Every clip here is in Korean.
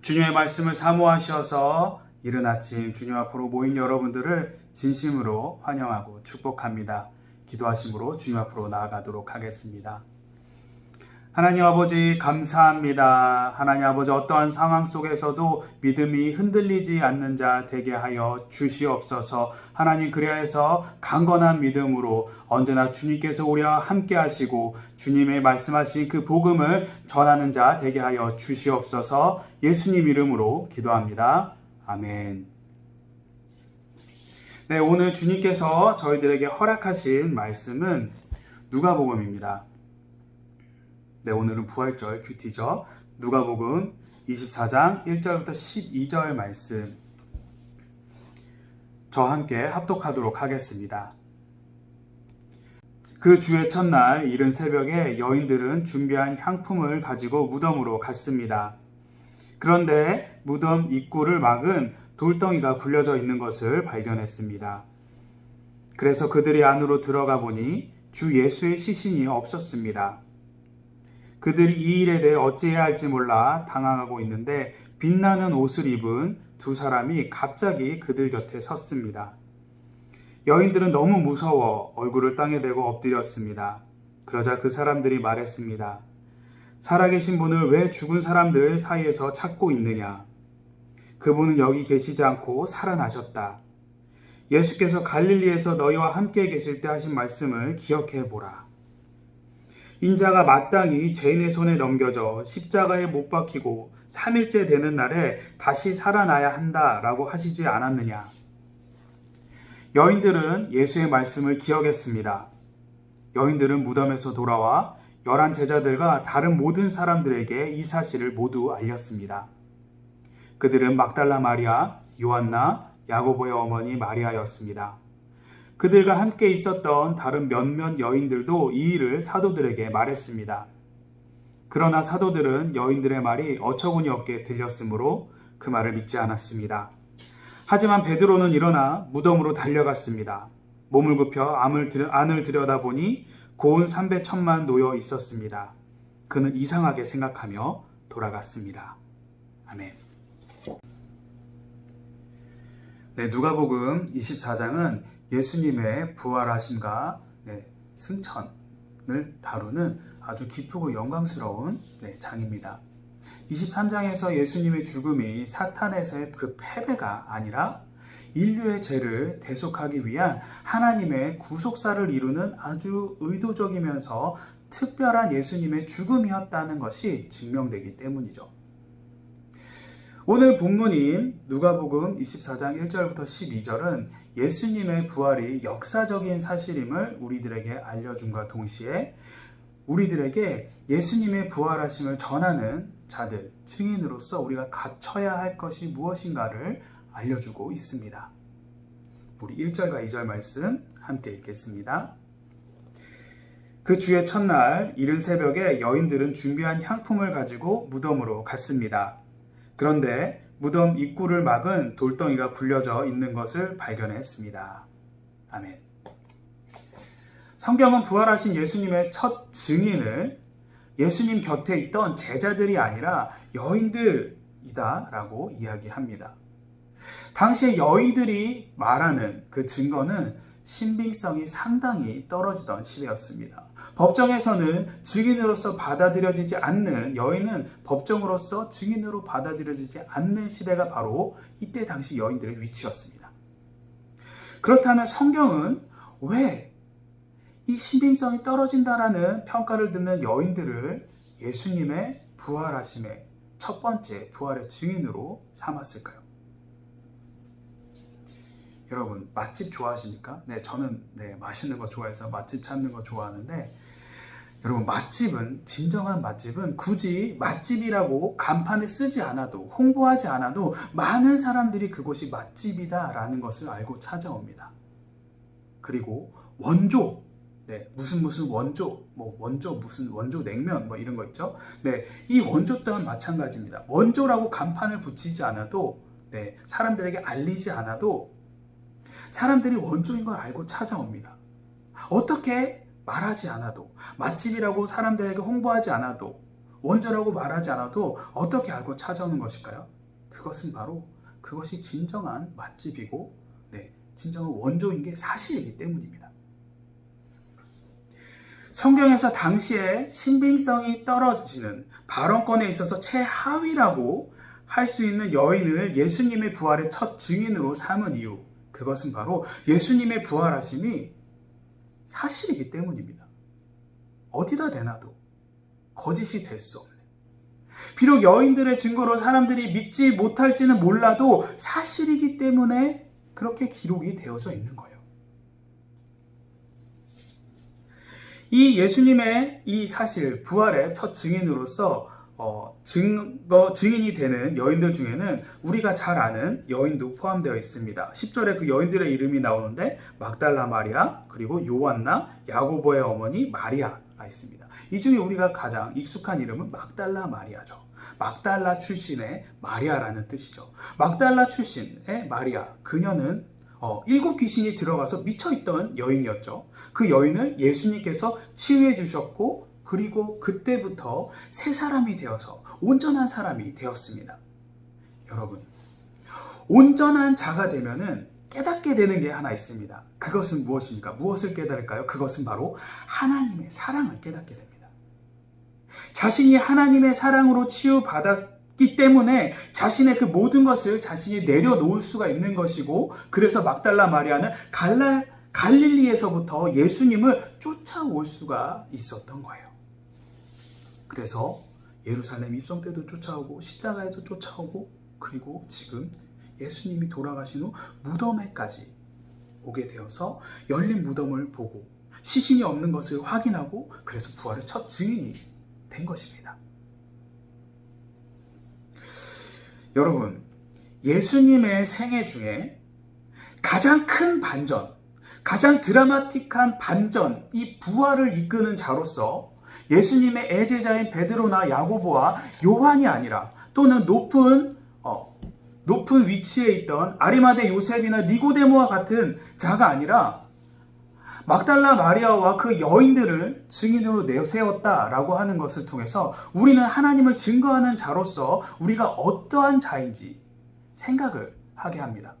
주님의 말씀을 사모하셔서 이른 아침 주님 앞으로 모인 여러분들을 진심으로 환영하고 축복합니다. 기도하심으로 주님 앞으로 나아가도록 하겠습니다. 하나님 아버지 감사합니다. 하나님 아버지 어떠한 상황 속에서도 믿음이 흔들리지 않는 자 되게 하여 주시옵소서. 하나님 그리하여서 강건한 믿음으로 언제나 주님께서 우리와 함께 하시고 주님의 말씀하신 그 복음을 전하는 자 되게 하여 주시옵소서. 예수님 이름으로 기도합니다. 아멘. 네, 오늘 주님께서 저희들에게 허락하신 말씀은 누가복음입니다. 네, 오늘은 부활절 큐티죠. 누가복음 24장 1절부터 12절 말씀. 저와 함께 합독하도록 하겠습니다. 그 주의 첫날 이른 새벽에 여인들은 준비한 향품을 가지고 무덤으로 갔습니다. 그런데 무덤 입구를 막은 돌덩이가 굴려져 있는 것을 발견했습니다. 그래서 그들이 안으로 들어가 보니 주 예수의 시신이 없었습니다. 그들이 이 일에 대해 어찌해야 할지 몰라 당황하고 있는데 빛나는 옷을 입은 두 사람이 갑자기 그들 곁에 섰습니다. 여인들은 너무 무서워 얼굴을 땅에 대고 엎드렸습니다. 그러자 그 사람들이 말했습니다. 살아계신 분을 왜 죽은 사람들 사이에서 찾고 있느냐? 그분은 여기 계시지 않고 살아나셨다. 예수께서 갈릴리에서 너희와 함께 계실 때 하신 말씀을 기억해 보라. 인자가 마땅히 죄인의 손에 넘겨져 십자가에 못 박히고 3일째 되는 날에 다시 살아나야 한다라고 하시지 않았느냐. 여인들은 예수의 말씀을 기억했습니다. 여인들은 무덤에서 돌아와 열한 제자들과 다른 모든 사람들에게 이 사실을 모두 알렸습니다. 그들은 막달라 마리아, 요한나, 야고보의 어머니 마리아였습니다. 그들과 함께 있었던 다른 몇몇 여인들도 이 일을 사도들에게 말했습니다. 그러나 사도들은 여인들의 말이 어처구니 없게 들렸으므로 그 말을 믿지 않았습니다. 하지만 베드로는 일어나 무덤으로 달려갔습니다. 몸을 굽혀 암을 들여, 안을 들여다보니 고운 삼배 천만 놓여 있었습니다. 그는 이상하게 생각하며 돌아갔습니다. 아멘. 네, 누가복음 24장은 예수님의 부활하심과 네, 승천을 다루는 아주 기쁘고 영광스러운 네, 장입니다. 23장에서 예수님의 죽음이 사탄에서의 그 패배가 아니라 인류의 죄를 대속하기 위한 하나님의 구속사를 이루는 아주 의도적이면서 특별한 예수님의 죽음이었다는 것이 증명되기 때문이죠. 오늘 본문인 누가복음 24장 1절부터 12절은 예수님의 부활이 역사적인 사실임을 우리들에게 알려줌과 동시에 우리들에게 예수님의 부활하심을 전하는 자들, 증인으로서 우리가 갖춰야 할 것이 무엇인가를 알려주고 있습니다. 우리 1절과 2절 말씀 함께 읽겠습니다. 그 주의 첫날 이른 새벽에 여인들은 준비한 향품을 가지고 무덤으로 갔습니다. 그런데 무덤 입구를 막은 돌덩이가 굴려져 있는 것을 발견했습니다. 아멘. 성경은 부활하신 예수님의 첫 증인을 예수님 곁에 있던 제자들이 아니라 여인들이다라고 이야기합니다. 당시에 여인들이 말하는 그 증거는 신빙성이 상당히 떨어지던 시대였습니다. 법정에서는 증인으로서 받아들여지지 않는 여인은 법정으로서 증인으로 받아들여지지 않는 시대가 바로 이때 당시 여인들의 위치였습니다. 그렇다면 성경은 왜 이 신빙성이 떨어진다라는 평가를 듣는 여인들을 예수님의 부활하심의 첫 번째 부활의 증인으로 삼았을까요? 여러분 맛집 좋아하십니까? 네, 저는 네, 맛있는 거 좋아해서 맛집 찾는 거 좋아하는데 여러분 맛집은 진정한 맛집은 굳이 맛집이라고 간판에 쓰지 않아도 홍보하지 않아도 많은 사람들이 그곳이 맛집이다라는 것을 알고 찾아옵니다. 그리고 원조 네, 무슨 무슨 원조, 뭐 원조 무슨 원조 냉면 뭐 이런 거 있죠. 네, 이 원조 또한 마찬가지입니다. 원조라고 간판을 붙이지 않아도 네, 사람들에게 알리지 않아도 사람들이 원조인 걸 알고 찾아옵니다. 어떻게 말하지 않아도 맛집이라고 사람들에게 홍보하지 않아도 원조라고 말하지 않아도 어떻게 알고 찾아오는 것일까요? 그것은 바로 그것이 진정한 맛집이고 네, 진정한 원조인 게 사실이기 때문입니다. 성경에서 당시에 신빙성이 떨어지는 발언권에 있어서 최하위라고 할 수 있는 여인을 예수님의 부활의 첫 증인으로 삼은 이유, 그것은 바로 예수님의 부활하심이 사실이기 때문입니다. 어디다 대놔도 거짓이 될 수 없는. 비록 여인들의 증거로 사람들이 믿지 못할지는 몰라도 사실이기 때문에 그렇게 기록이 되어져 있는 거예요. 이 예수님의 이 사실, 부활의 첫 증인으로서 어, 증거, 증인이 되는 여인들 중에는 우리가 잘 아는 여인도 포함되어 있습니다. 10절에 그 여인들의 이름이 나오는데 막달라 마리아, 그리고 요한나, 야고보의 어머니 마리아가 있습니다. 이 중에 우리가 가장 익숙한 이름은 막달라 마리아죠. 막달라 출신의 마리아라는 뜻이죠. 막달라 출신의 마리아, 그녀는 어, 일곱 귀신이 들어가서 미쳐있던 여인이었죠. 그 여인을 예수님께서 치유해 주셨고 그리고 그때부터 새 사람이 되어서 온전한 사람이 되었습니다. 여러분, 온전한 자가 되면은 깨닫게 되는 게 하나 있습니다. 그것은 무엇입니까? 무엇을 깨달을까요? 그것은 바로 하나님의 사랑을 깨닫게 됩니다. 자신이 하나님의 사랑으로 치유받았기 때문에 자신의 그 모든 것을 자신이 내려놓을 수가 있는 것이고, 그래서 막달라 마리아는 갈라, 갈릴리에서부터 예수님을 쫓아올 수가 있었던 거예요. 그래서 예루살렘 입성 때도 쫓아오고 십자가에도 쫓아오고 그리고 지금 예수님이 돌아가신 후 무덤에까지 오게 되어서 열린 무덤을 보고 시신이 없는 것을 확인하고 그래서 부활의 첫 증인이 된 것입니다. 여러분, 예수님의 생애 중에 가장 큰 반전, 가장 드라마틱한 반전, 이 부활을 이끄는 자로서 예수님의 애제자인 베드로나 야고보와 요한이 아니라 또는 높은 어, 높은 위치에 있던 아리마대 요셉이나 니고데모와 같은 자가 아니라 막달라 마리아와 그 여인들을 증인으로 내세웠다라고 하는 것을 통해서 우리는 하나님을 증거하는 자로서 우리가 어떠한 자인지 생각을 하게 합니다.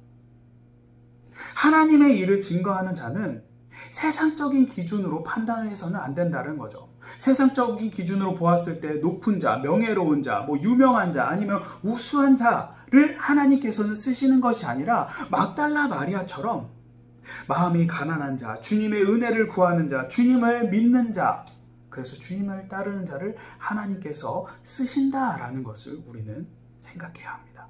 하나님의 일을 증거하는 자는 세상적인 기준으로 판단을 해서는 안 된다는 거죠. 세상적인 기준으로 보았을 때 높은 자, 명예로운 자, 뭐 유명한 자, 아니면 우수한 자를 하나님께서는 쓰시는 것이 아니라 막달라 마리아처럼 마음이 가난한 자, 주님의 은혜를 구하는 자, 주님을 믿는 자, 그래서 주님을 따르는 자를 하나님께서 쓰신다라는 것을 우리는 생각해야 합니다.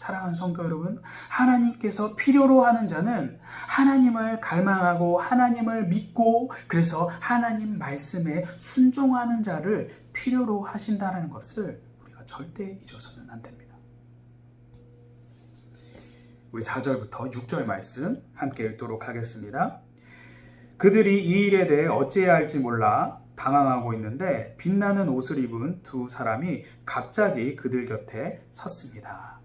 사랑하는 성도 여러분, 하나님께서 필요로 하는 자는 하나님을 갈망하고 하나님을 믿고 그래서 하나님 말씀에 순종하는 자를 필요로 하신다는 것을 우리가 절대 잊어서는 안 됩니다. 우리 4절부터 6절 말씀 함께 읽도록 하겠습니다. 그들이 이 일에 대해 어찌해야 할지 몰라 당황하고 있는데 빛나는 옷을 입은 두 사람이 갑자기 그들 곁에 섰습니다.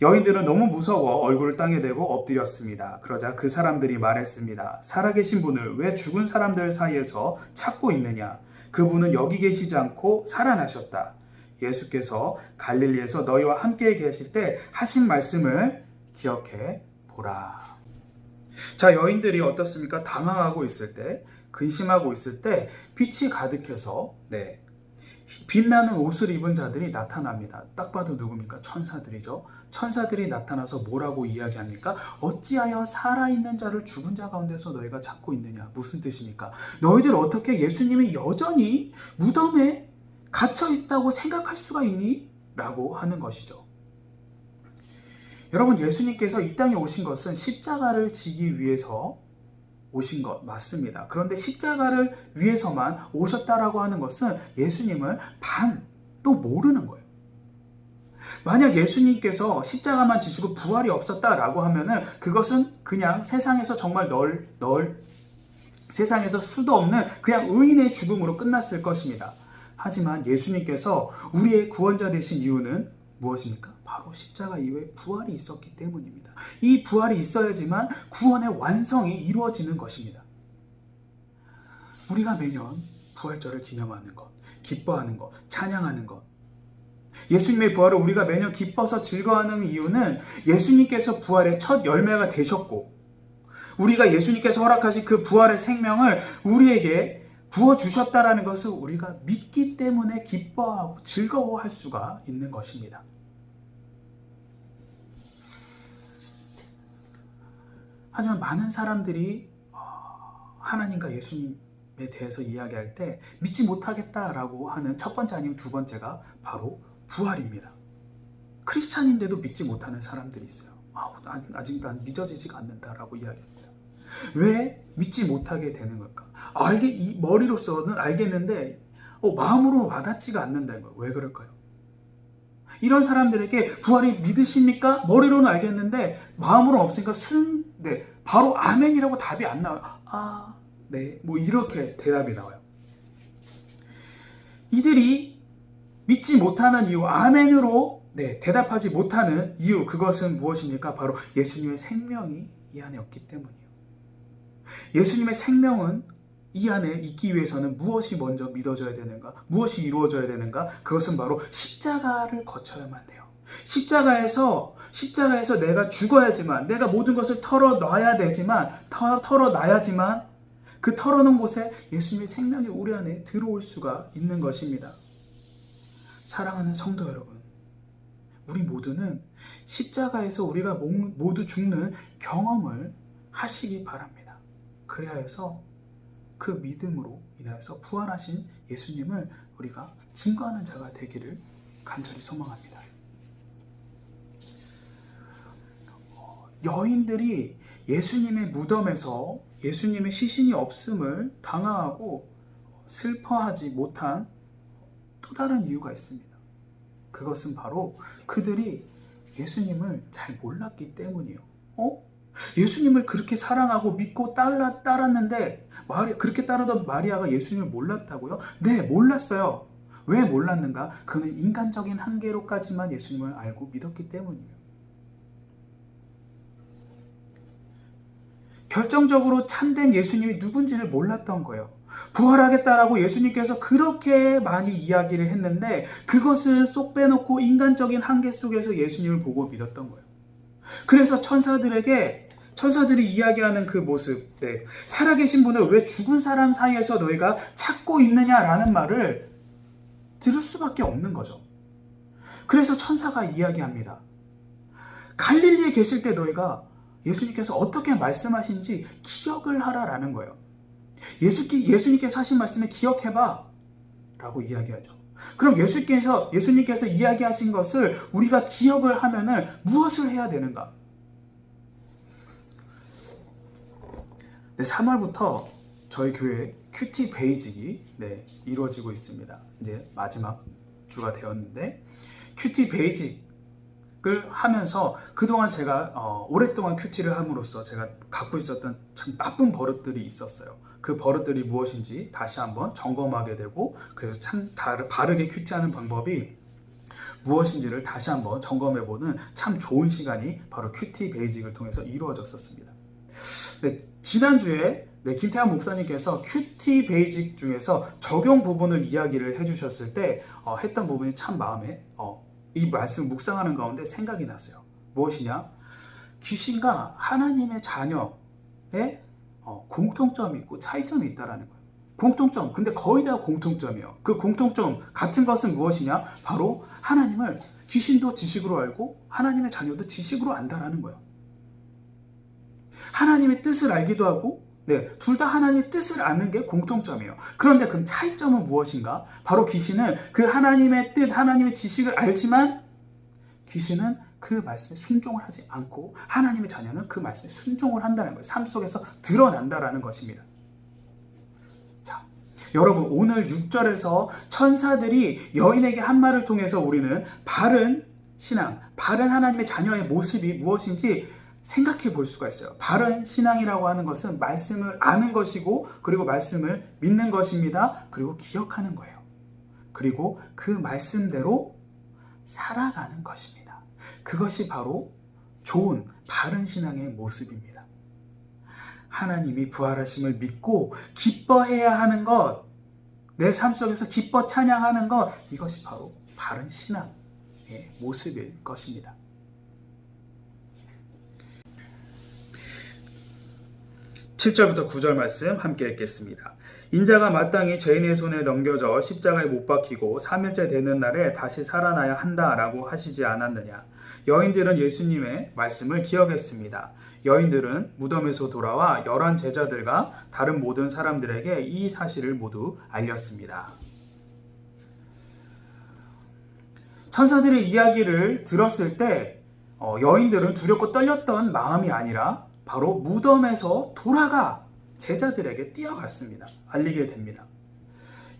여인들은 너무 무서워 얼굴을 땅에 대고 엎드렸습니다. 그러자 그 사람들이 말했습니다. 살아계신 분을 왜 죽은 사람들 사이에서 찾고 있느냐? 그분은 여기 계시지 않고 살아나셨다. 예수께서 갈릴리에서 너희와 함께 계실 때 하신 말씀을 기억해 보라. 자, 여인들이 어떻습니까? 당황하고 있을 때, 근심하고 있을 때 빛이 가득해서 네. 빛나는 옷을 입은 자들이 나타납니다. 딱 봐도 누굽니까? 천사들이죠. 천사들이 나타나서 뭐라고 이야기합니까? 어찌하여 살아있는 자를 죽은 자 가운데서 너희가 찾고 있느냐? 무슨 뜻입니까? 너희들 어떻게 예수님이 여전히 무덤에 갇혀 있다고 생각할 수가 있니? 라고 하는 것이죠. 여러분, 예수님께서 이 땅에 오신 것은 십자가를 지기 위해서 오신 것 맞습니다. 그런데 십자가를 위해서만 오셨다라고 하는 것은 예수님을 반도 모르는 거예요. 만약 예수님께서 십자가만 지시고 부활이 없었다라고 하면은 그것은 그냥 세상에서 정말 널, 널, 세상에서 수도 없는 그냥 의인의 죽음으로 끝났을 것입니다. 하지만 예수님께서 우리의 구원자 되신 이유는 무엇입니까? 바로 십자가 이후에 부활이 있었기 때문입니다. 이 부활이 있어야지만 구원의 완성이 이루어지는 것입니다. 우리가 매년 부활절을 기념하는 것, 기뻐하는 것, 찬양하는 것. 예수님의 부활을 우리가 매년 기뻐서 즐거워하는 이유는 예수님께서 부활의 첫 열매가 되셨고, 우리가 예수님께서 허락하신 그 부활의 생명을 우리에게 부어주셨다라는 것을 우리가 믿기 때문에 기뻐하고 즐거워할 수가 있는 것입니다. 하지만 많은 사람들이 어, 하나님과 예수님에 대해서 이야기할 때 믿지 못하겠다라고 하는 첫 번째 아니면 두 번째가 바로 부활입니다. 크리스찬인데도 믿지 못하는 사람들이 있어요. 아, 아직 난 믿어지지가 않는다라고 이야기합니다. 왜 믿지 못하게 되는 걸까? 알게 이 머리로서는 알겠는데 어, 마음으로 와닿지가 않는다는 거예요. 왜 그럴까요? 이런 사람들에게 부활이 믿으십니까? 머리로는 알겠는데 마음으로는 없으니까 순, 네, 바로 아멘이라고 답이 안 나와요. 아, 네, 뭐 이렇게 대답이 나와요. 이들이 믿지 못하는 이유, 아멘으로 네, 대답하지 못하는 이유, 그것은 무엇입니까? 바로 예수님의 생명이 이 안에 없기 때문이에요. 예수님의 생명은 이 안에 있기 위해서는 무엇이 먼저 믿어져야 되는가? 무엇이 이루어져야 되는가? 그것은 바로 십자가를 거쳐야만 돼요. 십자가에서 십자가에서 내가 죽어야지만 내가 모든 것을 털어 놔야 되지만 털, 털어 놔야지만 그 털어놓은 곳에 예수님의 생명이 우리 안에 들어올 수가 있는 것입니다. 사랑하는 성도 여러분, 우리 모두는 십자가에서 우리가 모두 죽는 경험을 하시기 바랍니다. 그래야 해서 그 믿음으로 인하여서 부활하신 예수님을 우리가 증거하는 자가 되기를 간절히 소망합니다. 여인들이 예수님의 무덤에서 예수님의 시신이 없음을 당황하고 슬퍼하지 못한 또 다른 이유가 있습니다. 그것은 바로 그들이 예수님을 잘 몰랐기 때문이에요. 어? 예수님을 그렇게 사랑하고 믿고 따라, 따랐는데 마리, 그렇게 따르던 마리아가 예수님을 몰랐다고요? 네, 몰랐어요. 왜 몰랐는가? 그는 인간적인 한계로까지만 예수님을 알고 믿었기 때문이에요. 결정적으로 참된 예수님이 누군지를 몰랐던 거예요. 부활하겠다라고 예수님께서 그렇게 많이 이야기를 했는데 그것을 쏙 빼놓고 인간적인 한계 속에서 예수님을 보고 믿었던 거예요. 그래서 천사들에게 천사들이 이야기하는 그 모습, 네. 살아계신 분을 왜 죽은 사람 사이에서 너희가 찾고 있느냐라는 말을 들을 수밖에 없는 거죠. 그래서 천사가 이야기합니다. 갈릴리에 계실 때 너희가 예수님께서 어떻게 말씀하신지 기억을 하라라는 거예요. 예수, 예수님께서 하신 말씀을 기억해봐. 라고 이야기하죠. 그럼 예수님께서, 예수님께서 이야기하신 것을 우리가 기억을 하면은 무엇을 해야 되는가? 네, 3월부터 저희 교회 큐티 베이직이 네, 이루어지고 있습니다. 이제 마지막 주가 되었는데 큐티 베이직 을 하면서 그동안 제가 어, 오랫동안 큐티를 함으로써 제가 갖고 있었던 참 나쁜 버릇들이 있었어요. 그 버릇들이 무엇인지 다시 한번 점검하게 되고 그래서 참 다르, 바르게 큐티하는 방법이 무엇인지를 다시 한번 점검해보는 참 좋은 시간이 바로 큐티 베이직을 통해서 이루어졌었습니다. 네, 지난주에 네, 김태환 목사님께서 큐티 베이직 중에서 적용 부분을 이야기를 해주셨을 때 어, 했던 부분이 참 마음에 어, 이 말씀 묵상하는 가운데 생각이 났어요. 무엇이냐? 귀신과 하나님의 자녀의 어, 공통점이 있고 차이점이 있다라는 거예요. 공통점, 근데 거의 다 공통점이에요. 그 공통점 같은 것은 무엇이냐? 바로 하나님을 귀신도 지식으로 알고 하나님의 자녀도 지식으로 안다라는 거예요. 하나님의 뜻을 알기도 하고 네, 둘 다 하나님의 뜻을 아는 게 공통점이에요. 그런데 그 차이점은 무엇인가? 바로 귀신은 그 하나님의 뜻, 하나님의 지식을 알지만 귀신은 그 말씀에 순종을 하지 않고 하나님의 자녀는 그 말씀에 순종을 한다는 거예요. 삶 속에서 드러난다라는 것입니다. 자, 여러분 오늘 6절에서 천사들이 여인에게 한 말을 통해서 우리는 바른 신앙, 바른 하나님의 자녀의 모습이 무엇인지 생각해 볼 수가 있어요. 바른 신앙이라고 하는 것은 말씀을 아는 것이고, 그리고 말씀을 믿는 것입니다. 그리고 기억하는 거예요. 그리고 그 말씀대로 살아가는 것입니다. 그것이 바로 좋은 바른 신앙의 모습입니다. 하나님이 부활하심을 믿고 기뻐해야 하는 것, 내 삶 속에서 기뻐 찬양하는 것 이것이 바로 바른 신앙의 모습일 것입니다. 칠절부터 9절 말씀 함께 읽겠습니다. 인자가 마땅히 죄인의 손에 넘겨져 십자가에 못 박히고 3일째 되는 날에 다시 살아나야 한다라고 하시지 않았느냐. 여인들은 예수님의 말씀을 기억했습니다. 여인들은 무덤에서 돌아와 열한 제자들과 다른 모든 사람들에게 이 사실을 모두 알렸습니다. 천사들의 이야기를 들었을 때 어, 여인들은 두렵고 떨렸던 마음이 아니라 바로 무덤에서 돌아가 제자들에게 뛰어갔습니다. 알리게 됩니다.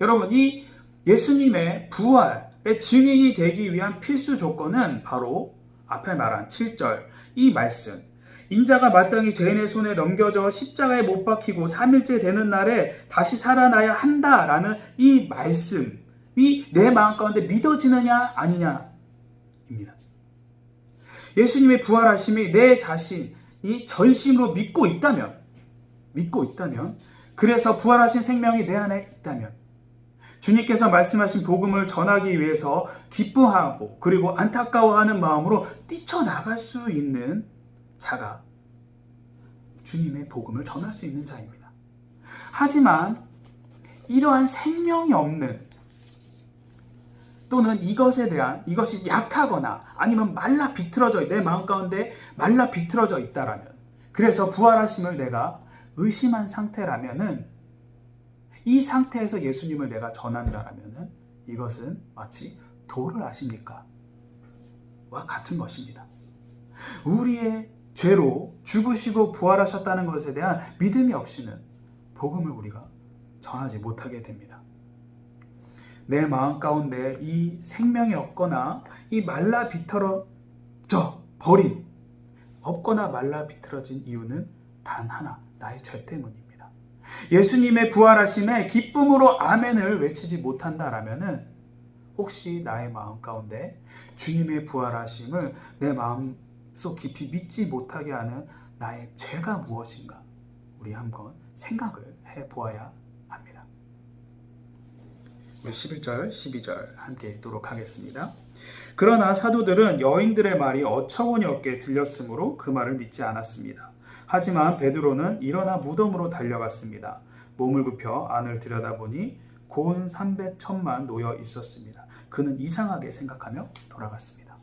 여러분, 이 예수님의 부활의 증인이 되기 위한 필수 조건은 바로 앞에 말한 7절 이 말씀. 인자가 마땅히 죄인의 손에 넘겨져 십자가에 못 박히고 3일째 되는 날에 다시 살아나야 한다라는 이 말씀이 내 마음 가운데 믿어지느냐 아니냐입니다. 예수님의 부활하심이 내 자신 이 전심으로 믿고 있다면 믿고 있다면 그래서 부활하신 생명이 내 안에 있다면 주님께서 말씀하신 복음을 전하기 위해서 기뻐하고 그리고 안타까워하는 마음으로 뛰쳐나갈 수 있는 자가 주님의 복음을 전할 수 있는 자입니다. 하지만 이러한 생명이 없는 또는 이것에 대한 이것이 약하거나 아니면 말라 비틀어져 내 마음 가운데 말라 비틀어져 있다라면 그래서 부활하심을 내가 의심한 상태라면은 이 상태에서 예수님을 내가 전한다라면은 이것은 마치 도를 아십니까? 와 같은 것입니다. 우리의 죄로 죽으시고 부활하셨다는 것에 대한 믿음이 없이는 복음을 우리가 전하지 못하게 됩니다. 내 마음 가운데 이 생명이 없거나 이 말라 비틀어져 버린 없거나 말라 비틀어진 이유는 단 하나 나의 죄 때문입니다. 예수님의 부활하심에 기쁨으로 아멘을 외치지 못한다라면은 혹시 나의 마음 가운데 주님의 부활하심을 내 마음 속 깊이 믿지 못하게 하는 나의 죄가 무엇인가 우리 한번 생각을 해 보아야. 11절, 12절 함께 읽도록 하겠습니다. 그러나 사도들은 여인들의 말이 어처구니 없게 들렸으므로 그 말을 믿지 않았습니다. 하지만 베드로는 일어나 무덤으로 달려갔습니다. 몸을 굽혀 안을 들여다보니 고운 300천만 놓여 있었습니다. 그는 이상하게 생각하며 돌아갔습니다.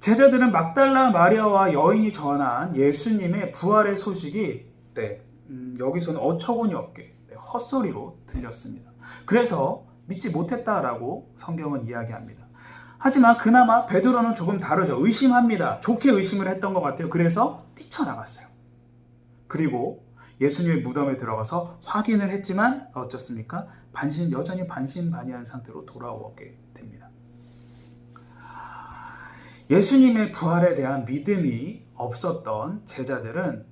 제자들은 막달라 마리아와 여인이 전한 예수님의 부활의 소식이 네, 음, 여기서는 어처구니 없게 네, 헛소리로 들렸습니다. 그래서 믿지 못했다라고 성경은 이야기합니다. 하지만 그나마 베드로는 조금 다르죠. 의심합니다. 좋게 의심을 했던 것 같아요. 그래서 뛰쳐나갔어요. 그리고 예수님의 무덤에 들어가서 확인을 했지만 어쩌습니까? 반신 여전히 반신반의한 상태로 돌아오게 됩니다. 예수님의 부활에 대한 믿음이 없었던 제자들은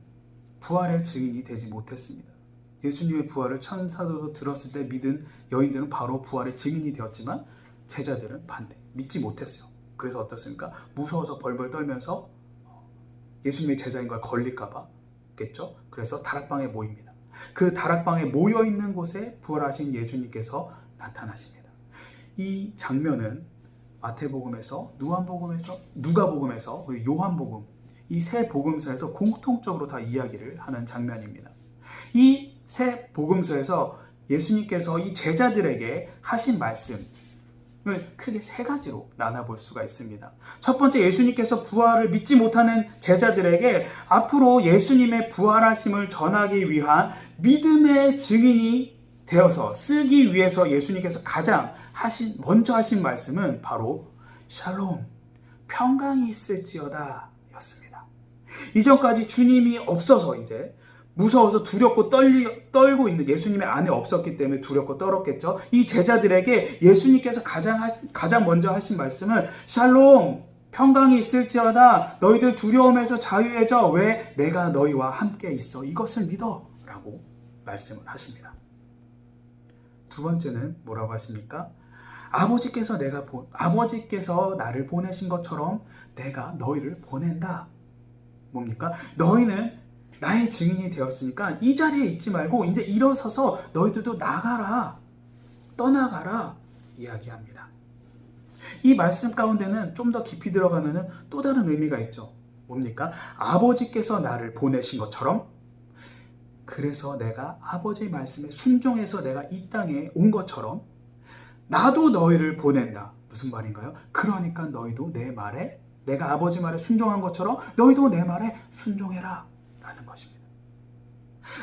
부활의 증인이 되지 못했습니다. 예수님의 부활을 천사도 들었을 때 믿은 여인들은 바로 부활의 증인이 되었지만 제자들은 반대, 믿지 못했어요. 그래서 어떻습니까? 무서워서 벌벌 떨면서 예수님의 제자인 걸 걸릴까봐겠죠. 그래서 다락방에 모입니다. 그 다락방에 모여 있는 곳에 부활하신 예수님께서 나타나십니다. 이 장면은 마태복음에서 누한복음에서 누가복음에서 요한복음 이 세 복음서에서 공통적으로 다 이야기를 하는 장면입니다. 이 세 복음서에서 예수님께서 이 제자들에게 하신 말씀을 크게 세 가지로 나눠볼 수가 있습니다. 첫 번째 예수님께서 부활을 믿지 못하는 제자들에게 앞으로 예수님의 부활하심을 전하기 위한 믿음의 증인이 되어서 쓰기 위해서 예수님께서 가장 하신 먼저 하신 말씀은 바로 샬롬 평강이 있을지어다 였습니다. 이전까지 주님이 없어서 이제 무서워서 두렵고 떨리, 떨고 있는 예수님의 안에 없었기 때문에 두렵고 떨었겠죠. 이 제자들에게 예수님께서 가장 하신, 가장 먼저 하신 말씀은 샬롬 평강이 있을지어다 너희들 두려움에서 자유해져 왜 내가 너희와 함께 있어 이것을 믿어 라고 말씀을 하십니다. 두 번째는 뭐라고 하십니까? 아버지께서 내가 보, 아버지께서 나를 보내신 것처럼 내가 너희를 보낸다. 뭡니까? 너희는 나의 증인이 되었으니까 이 자리에 있지 말고 이제 일어서서 너희들도 나가라. 떠나가라. 이야기합니다. 이 말씀 가운데는 좀 더 깊이 들어가면은 또 다른 의미가 있죠. 뭡니까? 아버지께서 나를 보내신 것처럼 그래서 내가 아버지 말씀에 순종해서 내가 이 땅에 온 것처럼 나도 너희를 보낸다. 무슨 말인가요? 그러니까 너희도 내 말에 내가 아버지 말에 순종한 것처럼 너희도 내 말에 순종해라.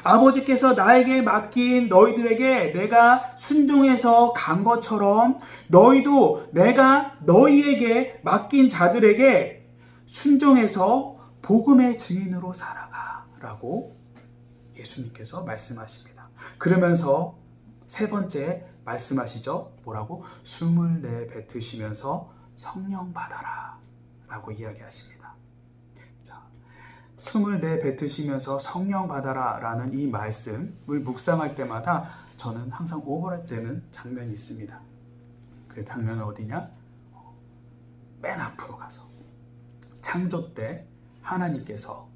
아버지께서 나에게 맡긴 너희들에게 내가 순종해서 간 것처럼 너희도 내가 너희에게 맡긴 자들에게 순종해서 복음의 증인으로 살아가. 라고 예수님께서 말씀하십니다. 그러면서 세 번째 말씀하시죠. 뭐라고? 숨을 내뱉으시면서 성령 받아라. 라고 이야기하십니다. 자, 숨을 내뱉으시면서 성령 받아라. 라는 이 말씀을 묵상할 때마다 저는 항상 오버랩되는 장면이 있습니다. 그 장면은 어디냐? 맨 앞으로 가서 창조 때 하나님께서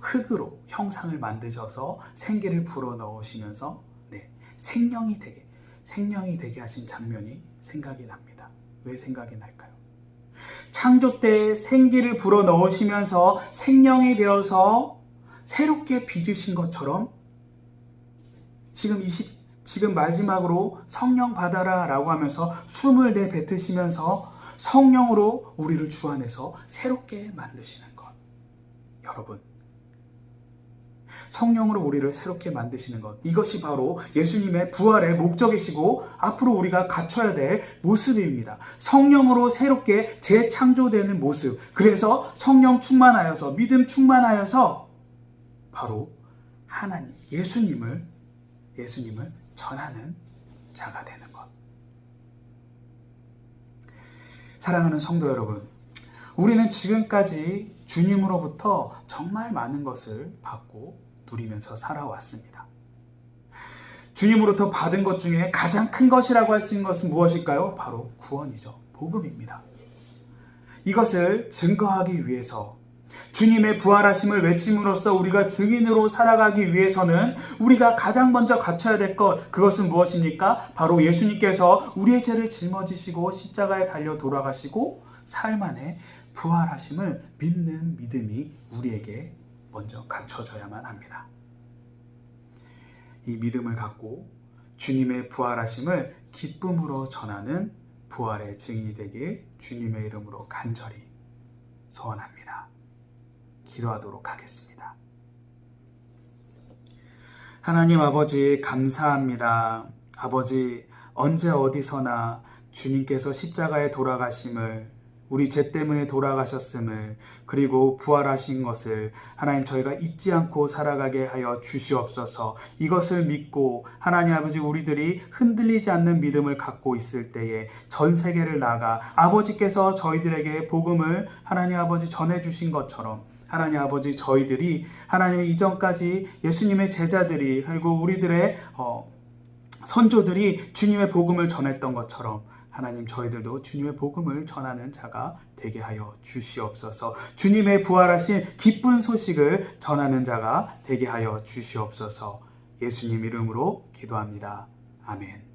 흙으로 형상을 만드셔서 생기를 불어 넣으시면서 네, 생명이 되게 생명이 되게 하신 장면이 생각이 납니다. 왜 생각이 날까요? 창조 때 생기를 불어 넣으시면서 생명이 되어서 새롭게 빚으신 것처럼 지금 20 지금 마지막으로 성령 받아라라고 하면서 숨을 내뱉으시면서 성령으로 우리를 주 안에서 새롭게 만드시는 것. 여러분 성령으로 우리를 새롭게 만드시는 것. 이것이 바로 예수님의 부활의 목적이시고 앞으로 우리가 갖춰야 될 모습입니다. 성령으로 새롭게 재창조되는 모습. 그래서 성령 충만하여서 믿음 충만하여서 바로 하나님, 예수님을 예수님을 전하는 자가 되는 것. 사랑하는 성도 여러분, 우리는 지금까지 주님으로부터 정말 많은 것을 받고 누리면서 살아왔습니다. 주님으로부터 받은 것 중에 가장 큰 것이라고 할 수 있는 것은 무엇일까요? 바로 구원이죠. 복음입니다. 이것을 증거하기 위해서 주님의 부활하심을 외침으로써 우리가 증인으로 살아가기 위해서는 우리가 가장 먼저 갖춰야 될 것, 그것은 무엇입니까? 바로 예수님께서 우리의 죄를 짊어지시고 십자가에 달려 돌아가시고 삶 안에 부활하심을 믿는 믿음이 우리에게 먼저 갖춰져야만 합니다. 이 믿음을 갖고 주님의 부활하심을 기쁨으로 전하는 부활의 증인이 되길 주님의 이름으로 간절히 소원합니다. 기도하도록 하겠습니다. 하나님 아버지 감사합니다. 아버지 언제 어디서나 주님께서 십자가에 돌아가심을 우리 죄 때문에 돌아가셨음을 그리고 부활하신 것을 하나님 저희가 잊지 않고 살아가게 하여 주시옵소서. 이것을 믿고 하나님 아버지 우리들이 흔들리지 않는 믿음을 갖고 있을 때에 전 세계를 나가 아버지께서 저희들에게 복음을 하나님 아버지 전해 주신 것처럼 하나님 아버지 저희들이 하나님의 이전까지 예수님의 제자들이 그리고 우리들의 어, 선조들이 주님의 복음을 전했던 것처럼 하나님 저희들도 주님의 복음을 전하는 자가 되게 하여 주시옵소서. 주님의 부활하신 기쁜 소식을 전하는 자가 되게 하여 주시옵소서. 예수님 이름으로 기도합니다. 아멘.